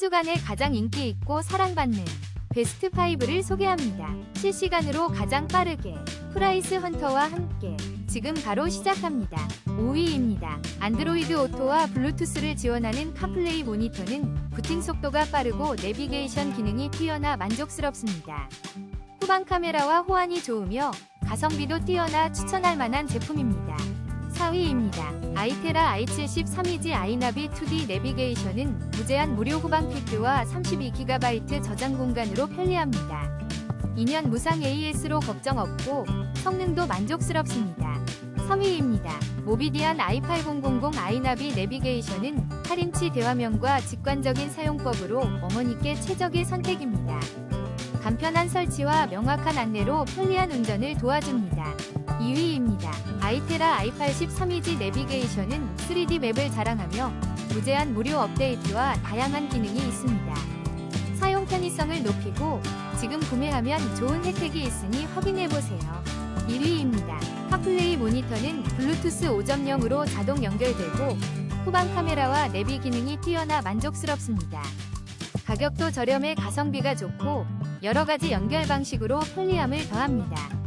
주간에 가장 인기 있고 사랑받는 베스트 5를 소개합니다. 실시간으로 가장 빠르게 프라이스 헌터와 함께 지금 바로 시작합니다. 5위입니다. 안드로이드 오토와 블루투스를 지원하는 카플레이 모니터는 부팅 속도가 빠르고 내비게이션 기능이 뛰어나 만족스럽습니다. 후방 카메라와 호환이 좋으며 가성비도 뛰어나 추천할 만한 제품입니다. 4위입니다. 아이테라 i70 3이지 아이나비 2D 내비게이션은 무제한 무료 후방 퀵뷰와 32GB 저장 공간으로 편리합니다. 2년 무상 AS로 걱정 없고 성능도 만족스럽습니다. 3위입니다. 모비디안 i8000 아이나비 내비게이션은 8인치 대화면과 직관적인 사용법으로 어머니께 최적의 선택입니다. 간편한 설치와 명확한 안내로 편리한 운전을 도와줍니다. 2위입니다. 아이테라 i80 3이지 내비게이션은 3D 맵을 자랑하며 무제한 무료 업데이트와 다양한 기능이 있습니다. 사용 편의성을 높이고 지금 구매하면 좋은 혜택이 있으니 확인해보세요. 1위입니다. 카플레이 모니터는 블루투스 5.0으로 자동 연결되고 후방 카메라와 내비 기능이 뛰어나 만족스럽습니다. 가격도 저렴해 가성비가 좋고 여러 가지 연결 방식으로 편리함을 더합니다.